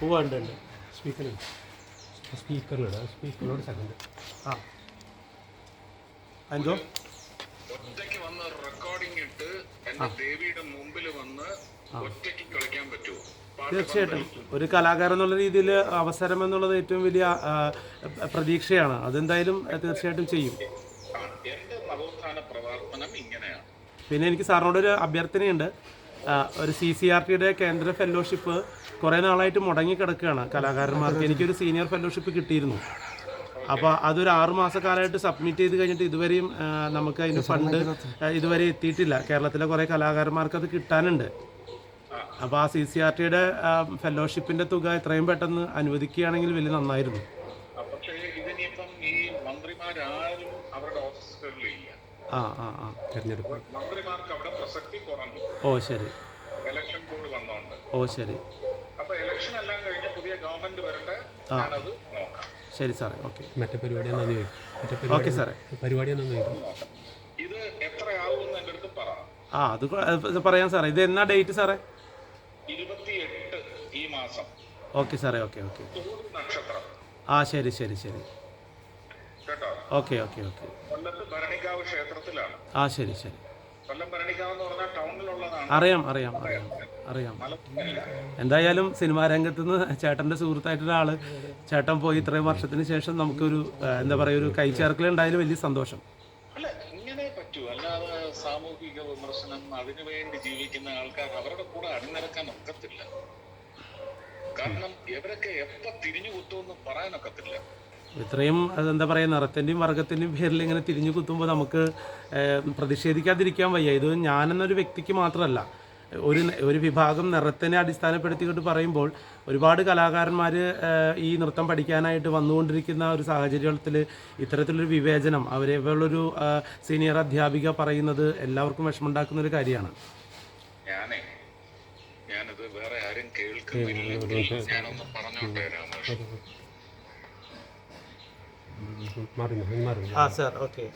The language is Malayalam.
ഉണ്ട് ഉണ്ട് സ്പീക്കറുണ്ട് സ്പീക്കറിലിടാം സ്പീക്കറിനോട് സെക്കൻഡ് ആ. എന്തോ ഒറ്റയ്ക്ക് വന്ന് റെക്കോർഡിംഗ് ഇട്ട് എന്റെ ദേവിയുടെ മുമ്പിൽ വന്ന് ഒറ്റയ്ക്ക് കളിക്കാൻ പറ്റുമോ? തീർച്ചയായിട്ടും. ഒരു കലാകാരൻ എന്നുള്ള രീതിയിൽ അവസരം എന്നുള്ളത് ഏറ്റവും വലിയ പ്രതീക്ഷയാണ്. അതെന്തായാലും തീർച്ചയായിട്ടും ചെയ്യും. എന്റെ നവോത്ഥാന പ്രവർത്തനം ഇങ്ങനെയാണ്. പിന്നെ എനിക്ക് സാറിനോട് ഒരു അഭ്യർത്ഥനയുണ്ട് ഒരു സി സി ആർ ടിയുടെ കേന്ദ്ര ഫെലോഷിപ്പ് കുറേ നാളായിട്ട് മുടങ്ങി കിടക്കുകയാണ് കലാകാരന്മാർക്ക്. എനിക്കൊരു സീനിയർ ഫെലോഷിപ്പ് കിട്ടിയിരുന്നു. അപ്പോൾ അതൊരു ആറു മാസക്കാലമായിട്ട് സബ്മിറ്റ് ചെയ്ത് കഴിഞ്ഞിട്ട് ഇതുവരെയും നമുക്ക് അതിന് ഫണ്ട് ഇതുവരെ എത്തിയിട്ടില്ല. കേരളത്തിലെ കുറേ കലാകാരന്മാർക്ക് അത് കിട്ടാനുണ്ട്. അപ്പോൾ ആ സി സി ആർ ടിയുടെ ഫെലോഷിപ്പിന്റെ തുക എത്രയും പെട്ടെന്ന് അനുവദിക്കുകയാണെങ്കിൽ വലിയ നന്നായിരുന്നു. ആ, ആ ആ. തിരഞ്ഞെടുപ്പ്. ഓ ശരി. ഓ ശരി. ഇലക്ഷൻ എല്ലാം കഴിഞ്ഞ് പുതിയ ഗവൺമെന്റ് വരട്ടെ ഞാനത് നോക്കാം. ശരി സാറേ ഓക്കെ. മറ്റേ പരിപാടി നന്ദി ചോദിക്കും? മറ്റേ ഓക്കെ സാറേ. പരിപാടി ഇത് എന്റെ അടുത്ത് പറ. ആ അത് പറയാം സാറേ. ഇത് എന്നാ ഡേറ്റ് സാറേ? ഇരുപത്തിയെട്ട് ഈ മാസം. ഓക്കെ സാറേ ഓക്കെ ഓക്കെ. നക്ഷത്രം. ആ ശരി ശരി ശരി. കേട്ടോ? Okay okay okay. കൊല്ലത്ത് ക്ഷേത്രത്തിലാണ്. ആ ശരി ശരി. അറിയാം അറിയാം അറിയാം അറിയാം. എന്തായാലും സിനിമാ രംഗത്ത് നിന്ന് ചേട്ടന്റെ സുഹൃത്തായിട്ടുള്ള ആൾ ചേട്ടൻ പോയി ഇത്രയും വർഷത്തിന് ശേഷം നമുക്കൊരു എന്താ പറയുക ഒരു കൈച്ചേർക്കൽ ഉണ്ടായാലും വലിയ സന്തോഷം. സാമൂഹിക വിമർശനം അതിനു വേണ്ടി ജീവിക്കുന്ന ആൾക്കാർ അവരുടെ കൂടെ അണിനിരക്കാൻ ഒക്കത്തില്ല. കാരണം ഇവരൊക്കെ എപ്പോ തിരിഞ്ഞു കുത്തുമെന്ന് പറയാനൊക്കത്തില്ല. ഇത്രയും എന്താ പറയുക നിറത്തിന്റെയും വർഗത്തിന്റെയും പേരിൽ ഇങ്ങനെ തിരിഞ്ഞു കുത്തുമ്പോൾ നമുക്ക് ഏഹ്, പ്രതിഷേധിക്കാതിരിക്കാൻ വയ്യ. ഇത് ഞാനെന്നൊരു വ്യക്തിക്ക് മാത്രമല്ല ഒരു ഒരു വിഭാഗം നിറത്തിനെ അടിസ്ഥാനപ്പെടുത്തിക്കൊണ്ട് പറയുമ്പോൾ ഒരുപാട് കലാകാരന്മാർ ഈ നൃത്തം പഠിക്കാനായിട്ട് വന്നുകൊണ്ടിരിക്കുന്ന ഒരു സാഹചര്യത്തിൽ ഇത്തരത്തിലൊരു വിവേചനം അവരെ പോലൊരു സീനിയർ അധ്യാപിക പറയുന്നത് എല്ലാവർക്കും വിഷമമുണ്ടാക്കുന്ന ഒരു കാര്യമാണ്. ഞാനേ ഞാനത് വേറെ ആരും കേൾക്കുന്നില്ല. ഞാനൊന്ന് പറഞ്ഞോട്ടെ Ramesh Marino, en Marino. Ah, sir, okay.